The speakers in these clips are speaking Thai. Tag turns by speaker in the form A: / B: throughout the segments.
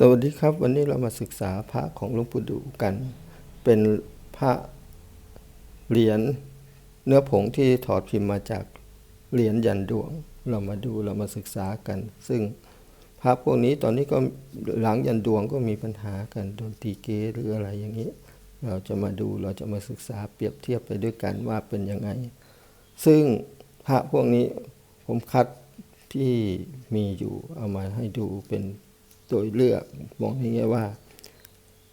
A: สวัสดีครับ วันนี้เรามาศึกษาพระของหลวงปู่ดูกัน เป็นพระเหรียญเนื้อผงที่ถอดพิมพ์มาจากเหรียญยันดวง เรามาดูเรามาศึกษากัน ซึ่งพระพวกนี้ตอนนี้ก็หลังยันดวงก็มีปัญหากันโดนตีเกหรืออะไรอย่างนี้ เราจะมาดูเราจะมาศึกษาเปรียบเทียบไปด้วยกันว่าเป็นยังไง ซึ่งพระพวกนี้ผมคัดที่มีอยู่เอามาให้ดูเป็น โดยเลือกมองอย่างเงี้ยว่า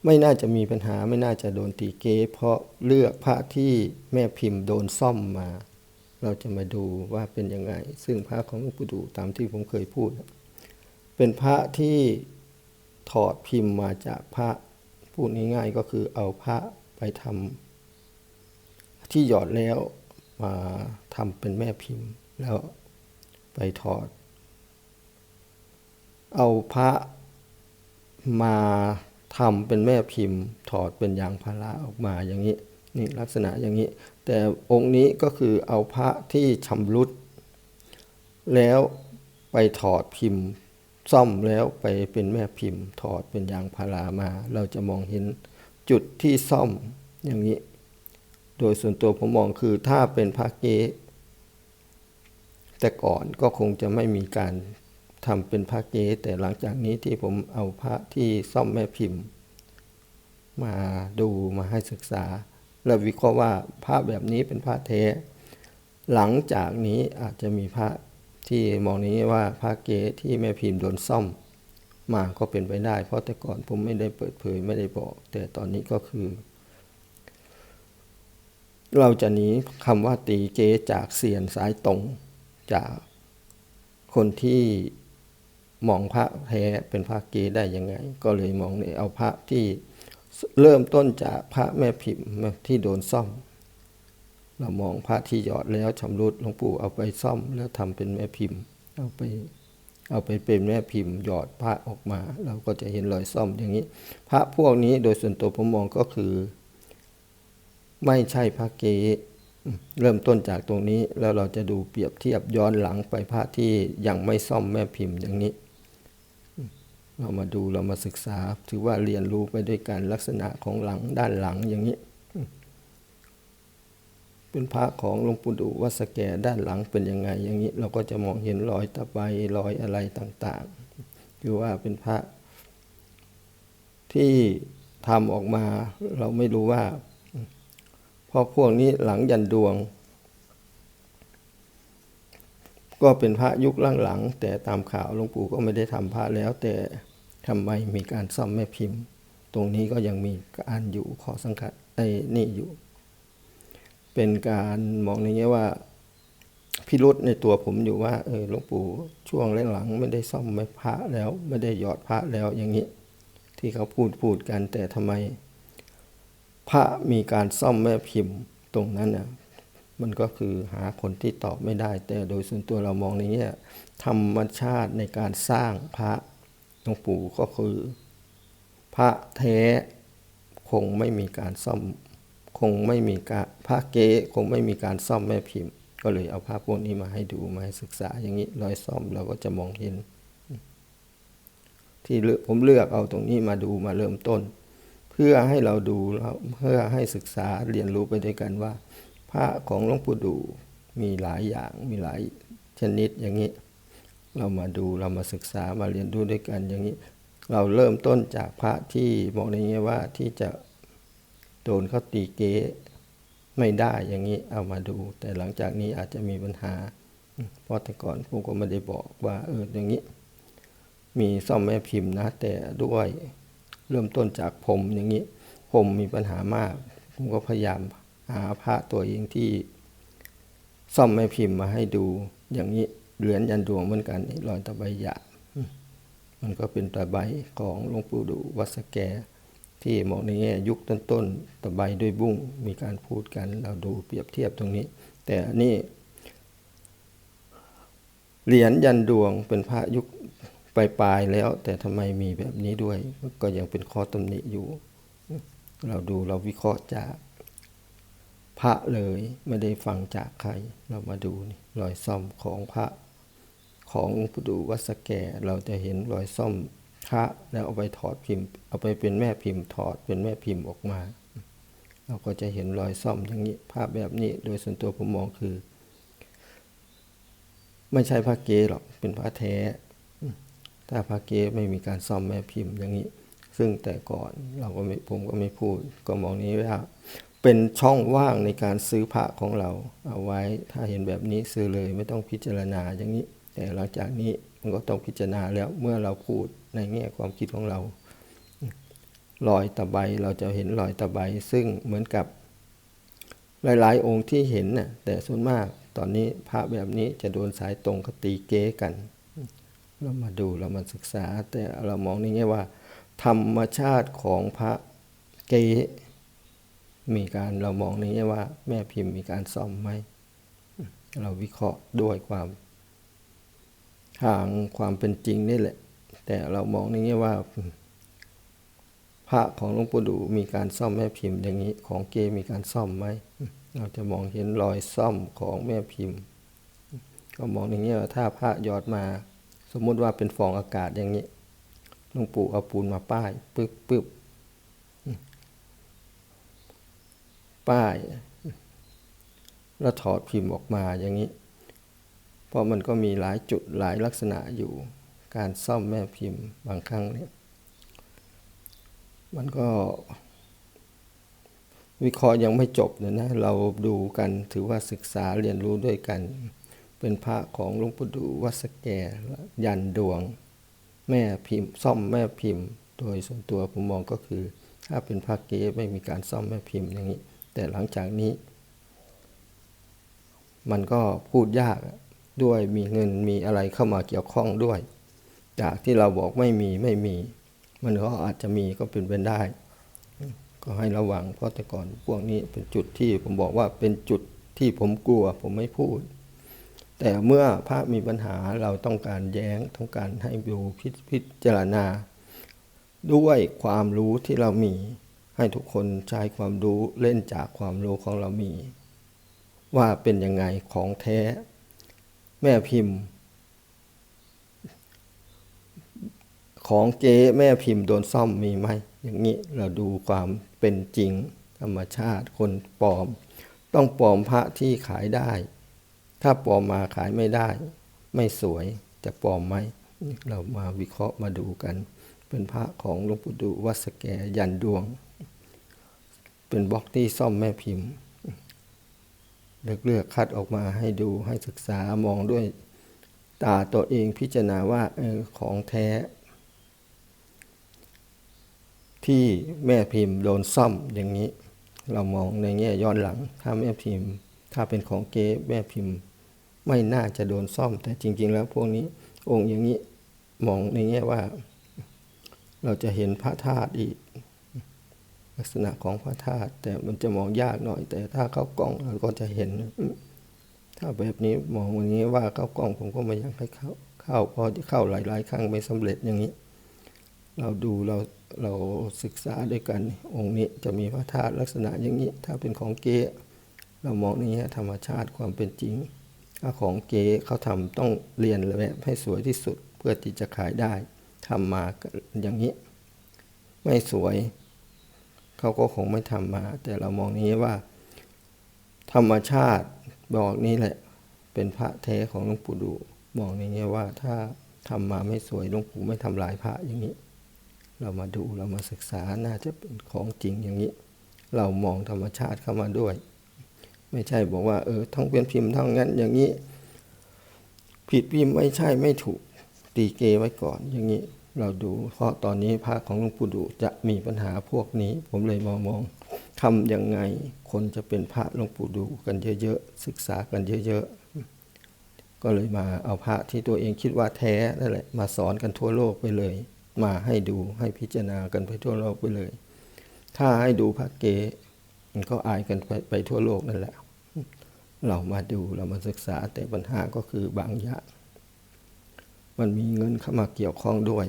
A: ไม่น่าจะมีปัญหาไม่น่าจะโดนตีเกเพราะเลือกพระที่แม่พิมพ์โดนซ่อมมา เราจะมาดูว่าเป็นยังไง ซึ่งพระของหลวงปู่ดูตามที่ผมเคยพูด เป็นพระที่ถอดพิมพ์มาจากพระพูดง่ายๆก็คือเอาพระไปทำที่หยอดแล้วมาทำเป็นแม่พิมพ์แล้วไปถอด เอาพระ มาทำเป็นแม่พิมพ์ ถอดเป็นยางพาราออกมาอย่างนี้นี่ลักษณะอย่างนี้ แต่องค์นี้ก็คือเอาพระที่ชำรุด แล้วไปถอดพิมพ์ ซ่อมแล้วไปเป็นแม่พิมพ์ ถอดเป็นยางพารามา เราจะมองเห็นจุดที่ซ่อมอย่างนี้ โดยส่วนตัวผมมองคือถ้าเป็นพระเก๊แต่ก่อนก็คงจะไม่มีการ ทำเป็นพระเก๊แต่หลังจากนี้ที่ผมเอาพระที่ซ่อมแม่พิมพ์ มาดูมาให้ศึกษา แล้ววิเคราะห์ว่าพระแบบนี้เป็นพระเทหลังจากนี้อาจจะมีพระที่มองนี้ว่าพระเก๊ที่แม่พิมพ์โดนซ่อมมาก็เป็นไปได้ เพราะแต่ก่อนผมไม่ได้เปิดเผยไม่ได้บอก แต่ตอนนี้ก็คือ เราจะหนีคำว่าตีเกจากเสียนสายตรงจากคนที่ มองพระแท้เป็นพระเกได้ยังไง ก็เลยมองเนี่ยเอาพระที่เริ่มต้นจากพระแม่พิมพ์ที่โดนซ่อม เรามองพระที่หยอดแล้วชำรุดหลวงปู่เอาไปซ่อมแล้วทำเป็นแม่พิมพ์ เอาไปเอาไปเป็นแม่พิมพ์หยอดพระออกมา เราก็จะเห็นรอยซ่อมอย่างนี้ พระพวกนี้โดยส่วนตัวผมมองก็คือ ไม่ใช่พระเกเริ่มต้นจากตรงนี้แล้วเราจะดูเปรียบเทียบย้อนหลังไปพระที่ยังไม่ซ่อมแม่พิมพ์อย่างนี้ เรามาดูเรามาศึกษา ถือว่าเรียนรู้ไปด้วยกันลักษณะของหลังด้านหลังอย่างนี้ เป็นพระของหลวงปู่ดูวัดสแกด้านหลังเป็นยังไง อย่างนี้เราก็จะมองเห็นรอยตะไบรอยอะไรต่างๆคือว่าเป็นพระ ที่ทำออกมาเราไม่รู้ว่าราะพวกนี้หลังยันดวง ก็เป็นพระยุคหลังๆแต่ตามข่าวหลวงปู่ก็ไม่ได้ทำพระแล้ว แต่ทำไมมีการซ่อมแม่พิมพ์ ตรงนี้ก็ยังมีการอยู่ขอสังกัดไอ้นี่อยู่ เป็นการมองในแง่ว่าพิรุษในตัวผมอยู่ว่าเออหลวงปู่ช่วงหลังๆไม่ได้ซ่อมแม่พระแล้วไม่ได้หยอดพระแล้วอย่างนี้ ที่เขาพูดพูดกันแต่ทำไม พระมีการซ่อมแม่พิมพ์ตรงนั้นนะ มันก็คือหาคนที่ตอบไม่ได้ แต่โดยส่วนตัวเรามองในนี้ธรรมชาติในการสร้างพระหลวงปู่ก็คือ พระแท้คงไม่มีการซ่อม คงไม่มีการพระเก๊คงไม่มีการซ่อมแม่พิมพ์ ก็เลยเอาภาพพวกนี้มาให้ดูมาให้ศึกษาอย่างนี้รอยซ่อมเราก็จะมองเห็น ที่ผมเลือกเอาตรงนี้มาดูมาเริ่มต้น เพื่อให้เราดูเพื่อให้ศึกษาเรียนรู้ไปด้วยกันว่า ระของหลวงปู่ดูมีหลายอย่างมีหลายชนิดอย่างนี้ เรามาดูเรามาศึกษามาเรียนรู้ด้วยกันอย่างนี้ เราเริ่มต้นจากพระที่บอกในนี้ว่าที่จะโดนเขาตีเกไม่ได้อย่างนี้เอามาดู แต่หลังจากนี้อาจจะมีปัญหาเพราะแต่ก่อนผมก็ไม่ได้บอกว่าเอออย่างนี้ มีซ่อมแม่พิมพ์นะ แต่ด้วยเริ่มต้นจากผมอย่างนี้ ผมมีปัญหามาก ผมก็พยายาม หาพระตัวเองที่ซ่อมแม่พิมพ์มาให้ดูอย่างนี้เหรียญยันดวงเหมือนกันรอยตะไบหยามันก็เป็นตะไบของหลวงปู่ดูวัสแก ที่มองในแง่ยุคต้นๆตะไบด้วยบุ้งมีการพูดกันเราดูเปรียบเทียบตรงนี้ แต่นี่เหรียญยันดวงเป็นพระยุคปลายๆแล้ว แต่ทำไมมีแบบนี้ด้วย ก็ยังเป็นข้อตำหนิอยู่ เราดูเราวิเคราะห์จาก พระเลยไม่ได้ฟังจากใคร เรามาดูนี่รอยซ่อมของพระของปู่ดูวัสแกเราจะเห็นรอยซ่อมพระแล้วเอาไปถอดพิมพ์เอาไปเป็นแม่พิมพ์ถอดเป็นแม่พิมพ์ออกมา เราก็จะเห็นรอยซ่อมอย่างนี้ภาพแบบนี้โดยส่วนตัวผมมองคือ ไม่ใช่พระเกหรอกเป็นพระแท้ ถ้าพระเกไม่มีการซ่อมแม่พิมพ์อย่างนี้ ซึ่งแต่ก่อนเราก็ไม่ผมก็ไม่พูดก็มองนี้ว่า เป็นช่องว่างในการซื้อพระของเราเอาไว้ถ้าเห็นแบบนี้ซื้อเลยไม่ต้องพิจารณาอย่างนี้ แต่หลังจากนี้มันก็ต้องพิจารณาแล้วเมื่อเราพูดในแง่ความคิดของเรารอยตะไบเราจะเห็นรอยตะไบซึ่งเหมือนกับหลายๆ องค์ที่เห็นน่ะแต่ส่วนมากตอนนี้พระแบบนี้จะโดนสายตรงก็ตีเก้กัน เรามาดูเรามาศึกษา แต่เรามองในแง่ว่า ธรรมชาติของพระเก้ มีการเรามองในแง่ว่า แม่พิมพ์มีการซ่อมไหมเราวิเคราะห์ด้วยความทางความเป็นจริงนี่แหละ แต่เรามองในแง่ว่า พระของหลวงปู่ดูมีการซ่อมแม่พิมพ์ อย่างนี้ของเกมีการซ่อมไหมเราจะมองเห็นรอยซ่อมของแม่พิมพ์ ก็มองอย่างนี้ว่าถ้าพระยอดมา สมมุติว่าเป็นฟองอากาศอย่างนี้หลวงปู่เอาปูนมาป้ายปึ๊บปึ๊บ ป้าย แล้วถอดพิมพ์ออกมาอย่างนี้ เพราะมันก็มีหลายจุดหลายลักษณะอยู่ การซ่อมแม่พิมพ์บางครั้งเนี่ย มันก็ วิเคราะห์ยังไม่จบเนี่ยนะ เราดูกันถือว่าศึกษาเรียนรู้ด้วยกัน เป็นพระของหลวงปู่ดูวัสแกยันดวง แม่พิมพ์ ซ่อมแม่พิมพ์ โดยส่วนตัวผมมองก็คือถ้าเป็นพระเก๊ไม่มีการซ่อมแม่พิมพ์อย่างนี้ แต่หลังจากนี้ มันก็พูดยากด้วยมีเงินมีอะไรเข้ามาเกี่ยวข้องด้วย จากที่เราบอกไม่มีไม่มี มันก็อาจจะมีก็เป็นไปได้ ก็ให้ระวังเพราะแต่ก่อนพวกนี้เป็นจุดที่ผมบอกว่าเป็นจุดที่ผมกลัวผมไม่พูด แต่เมื่อพระมีปัญหาเราต้องการแย้งต้องการให้ดูพิพิจารณา ด้วยความรู้ที่เรามี ให้ทุกคนใช้ความรู้เล่นจากความรู้ของเรามี ว่าเป็นยังไงของแท้ แม่พิมพ์ ของเจ๊แม่พิมพ์โดนซ่อมมีไหมอย่างนี้เราดูความเป็นจริง ธรรมชาติคนปลอม ต้องปลอมพระที่ขายได้ ถ้าปลอมมาขายไม่ได้ ไม่สวยจะปลอมไหมเรามาวิเคราะห์มาดูกัน เป็นพระของหลวงปู่ดูวัดสแกยันดวง เป็นบล็อกที่ซ่อมแม่พิมพ์ เลือกเลือกคัดออกมาให้ดูให้ศึกษามองด้วยตาตัวเองพิจารณาว่าออของแท้ ที่แม่พิมพ์โดนซ่อมอย่างนี้ เรามองในแง่ย้อนหลัง ถ้าแม่พิมพ์ ถ้าเป็นของเก๊แม่พิมพ์ ไม่น่าจะโดนซ่อม แต่จริง ๆ แล้วพวกนี้องค์อย่างนี้มองในแง่ว่า เราจะเห็นพระธาตุอีก ลักษณะของพระธาตุแต่มันจะมองยากหน่อย แต่ถ้าเข้ากล้องเราก็จะเห็น ถ้าแบบนี้มองอย่างนี้ว่าเข้ากล้องผมก็ไม่อยากให้เข้าเข้าพอที่เข้าหลาย ๆ ครั้งไม่สำเร็จอย่างนี้ เราดูเราเราศึกษาด้วยกันองค์นี้จะมีพระธาตุลักษณะอย่างนี้ ถ้าเป็นของเก๊เรามองนแง่ธรรมชาติความเป็นจริงถ้าของเก๊เขาทำต้องเรียนแบบให้สวยที่สุดเพื่อที่จะขายได้ทำมาอย่างนี้ ไม่สวย เขาก็คงไม่ทำมา แต่เรามองนี้ว่า ธรรมชาติบอกนี้แหละ เป็นพระแท้ของหลวงปู่ดูมองในแง่ว่าถ้าทำมาไม่สวยหลวงปู่ไม่ทำลายพระอย่างนี้ เรามาดูเรามาศึกษาน่าจะเป็นของจริงอย่างนี้ เรามองธรรมชาติเข้ามาด้วย ไม่ใช่บอกว่า เออทั้งเป็นพิมพ์ทั้งนั้นอย่างนี้ ผิดพิมพ์ไม่ใช่ไม่ถูกตีเกไว้ก่อนอย่างนี้ เราดู เพราะตอนนี้พระของหลวงปู่ดูจะมีปัญหาพวกนี้ ผมเลยมองมองทำยังไงคนจะเป็นพระหลวงปู่ดูกันเยอะๆศึกษากันเยอะๆก็เลยมาเอาพระที่ตัวเองคิดว่าแท้นั่นแหละมาสอนกันทั่วโลกไปเลย มาให้ดูให้พิจารณากันไปทั่วโลกไปเลย ถ้าให้ดูพระเกมันก็อายกันไปไปทั่วโลกนั่นแหละ เรามาดูเรามาศึกษาแต่ปัญหาก็คือบางอย่าง มันมีเงินเข้ามาเกี่ยวข้องด้วย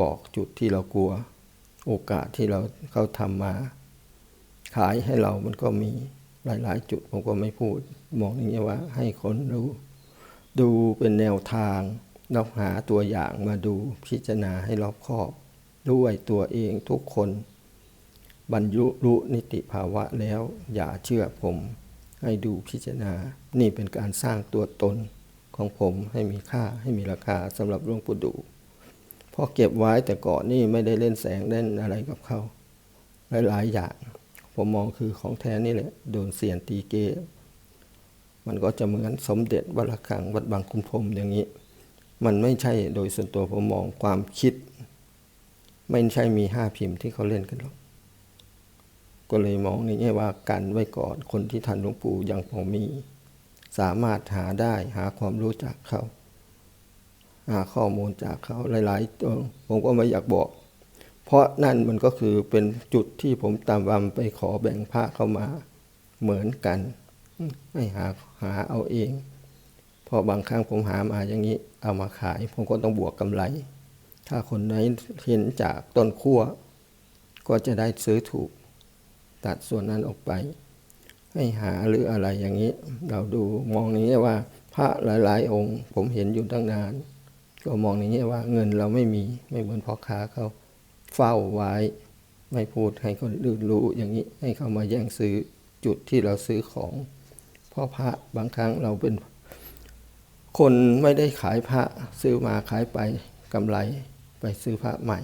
A: บอกจุดที่เรากลัว โอกาสที่เราเขาทำมา ขายให้เรามันก็มีหลาย ๆ จุดผมก็ไม่พูด มองอย่างนี้ว่าให้คนรู้ ดูเป็นแนวทางเราหาตัวอย่างมาดูพิจารณาให้รอบคอบ ด้วยตัวเองทุกคน บรรยุรู้นิติภาวะแล้วอย่าเชื่อผม ให้ดูพิจารณา นี่เป็นการสร้างตัวตน ของผมให้มีค่าให้มีราคาสำหรับหลวงปู่ดูเพราะเก็บไว้แต่ก่อนนี่ไม่ได้เล่นแสงเล่นอะไรกับเขาหลายๆอย่าง ผมมองคือของแท้นี่แหละโดนเสียนตีเก มันก็จะเหมือนสมเด็จวัดระฆังวัดบางคุณพรมอย่างนี้ มันไม่ใช่โดยส่วนตัวผมมองความคิด ไม่ใช่มีห้าพิมพ์ที่เขาเล่นกันหรอกก็เลยมองในแง่ว่ากันไว้ก่อนคนที่ทันหลวงปู่ยังพอมี สามารถหาได้หาความรู้จากเขาหาข้อมูลจากเขาหลายๆตัวผมก็ไม่อยากบอก เพราะนั่นมันก็คือเป็นจุดที่ผมตามวำไปขอแบ่งพระเข้ามาเหมือนกันให้หาหาเอาเองเพอบางครั้งผมหามาอย่างนี้เอามาขาย ผมก็ต้องบวกกำไร ถ้าคนไหนเห็นจากต้นขั้วก็จะได้ซื้อถูก ตัดส่วนนั้นออกไป ให้หาหรืออะไรอย่างนี้ เราดูมองอย่างนี้ว่า พระหลายๆ องค์ ผมเห็นอยู่ตั้งนาน ก็มองอย่างนี้ว่าเงินเราไม่มีไม่เหมือนพ่อค้าเขาเฝ้าไว้ ไม่พูดให้คนอื่นรู้อย่างนี้ให้เขามาแย่งซื้อจุดที่เราซื้อของพราะพระบางครั้งเราเป็น คนไม่ได้ขายพระซื้อมาขายไปกำไรไปซื้อพระใหม่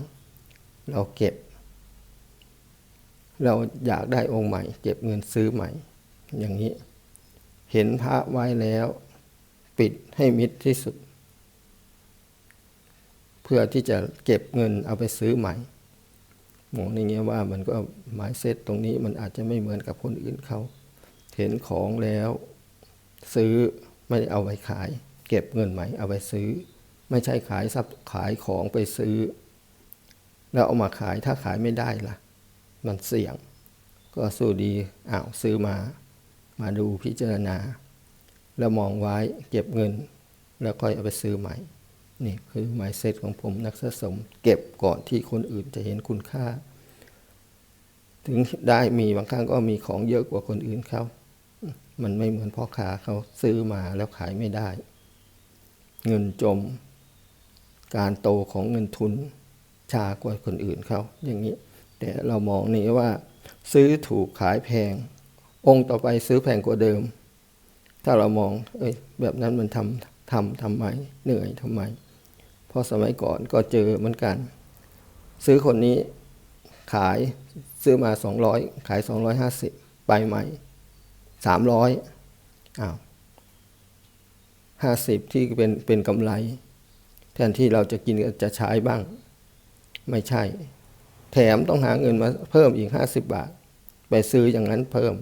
A: เราเก็บ เราอยากได้องค์ใหม่ เก็บเงินซื้อใหม่ อย่างนี้ เห็นพระไว้แล้ว ปิดให้มิดที่สุด เพื่อที่จะเก็บเงินเอาไปซื้อใหม่มองในเงี้ยว่ามันก็หมายเซตตรงนี้มันอาจจะไม่เหมือนกับคนอื่นเขา เห็นของแล้วซื้อไม่ได้เอาไปขาย เก็บเงินใหม่เอาไปซื้อ ไม่ใช่ขายทรัพย์ขายของไปซื้อ แล้วเอามาขายถ้าขายไม่ได้ล่ะ มันเสี่ยง ก็สู้ดีอ้าวซื้อมา มาดูพิจารณา แล้วมองไว้เก็บเงิน แล้วค่อยเอาไปซื้อใหม่ นี่คือหมายเซตของผมนักสะสม เก็บก่อนที่คนอื่นจะเห็นคุณค่า ถึงได้มีบางครั้งก็มีของเยอะกว่าคนอื่นเขา มันไม่เหมือนพ่อค้าเขาซื้อมาแล้วขายไม่ได้ เงินจม การโตของเงินทุนช้ากว่าคนอื่นเขาอย่างนี้ แต่เรามองนี่ว่า ซื้อถูกขายแพง องค์ต่อไปซื้อแพงกว่าเดิม ถ้าเรามอง เอ้ย แบบนั้นมันทำทำทำไม เหนื่อยทำไม เพราะสมัยก่อนก็เจอเหมือนกัน ซื้อคนนี้ขายซื้อมาสองร้อยขายสองร้อยห้าสิบไปใหม่สามร้อยอ้าวห้าสิบที่เป็นเป็นกำไร แทนที่เราจะกินจะใช้บ้าง ไม่ใช่ แถมต้องหาเงินมาเพิ่มอีกห้าสิบบาท ไปซื้ออย่างนั้นเพิ่ม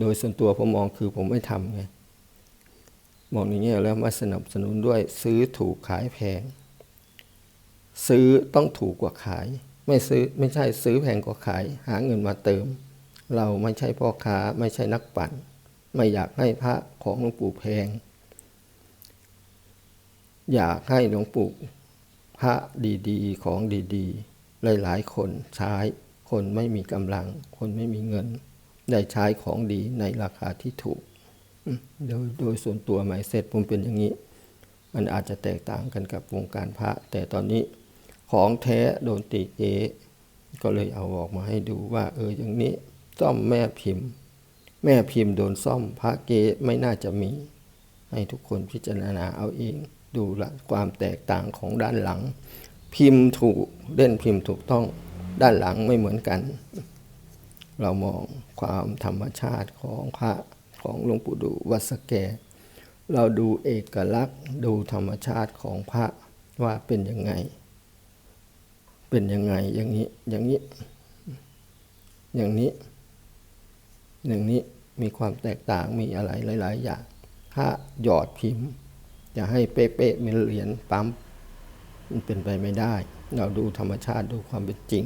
A: โดยส่วนตัวผมมองคือผมไม่ทำไงมองอย่างเงี้ยแล้วมาสนับสนุนด้วยซื้อถูกขายแพง ซื้อต้องถูกกว่าขาย ไม่ซื้อไม่ใช่ซื้อแพงกว่าขาย หาเงินมาเติม เราไม่ใช่พ่อค้าไม่ใช่นักปั่น ไม่อยากให้พระของหลวงปู่แพง อยากให้หลวงปู่พระดีๆ ของดีๆ หลายๆ คนใช้ คนไม่มีกำลัง คนไม่มีเงิน ได้ใช้ของดีในราคาที่ถูก โดยโดยส่วนตัวหมายเสร็จผมเป็นอย่างนี้ มันอาจจะแตกต่างกันกับวงการพระ แต่ตอนนี้ของแท้โดนติเอก็เลยเอาออกมาให้ดูว่า เอออย่างนี้ซ่อมแม่พิมพ์ แม่พิมพ์โดนซ่อมพระเกไม่น่าจะมี ให้ทุกคนพิจารณาเอาเองดูละความแตกต่างของด้านหลัง พิมพ์ถูกเล่นพิมพ์ถูกต้องด้านหลังไม่เหมือนกัน เรามองความธรรมชาติของพระของหลวงปู่ดูวัดสแก เราดูเอกลักษณ์ดูธรรมชาติของพระว่าเป็นยังไง เป็นยังไงอย่างนี้อย่างนี้ อย่างนี้อย่างนี้มีความแตกต่างมีอะไรหลาย ๆ อย่างถ้าหยอดพิมพ์ จะให้เป๊ะๆเป็นเหรียญปั๊มมันเป็นไปไม่ได้ เราดูธรรมชาติดูความเป็นจริง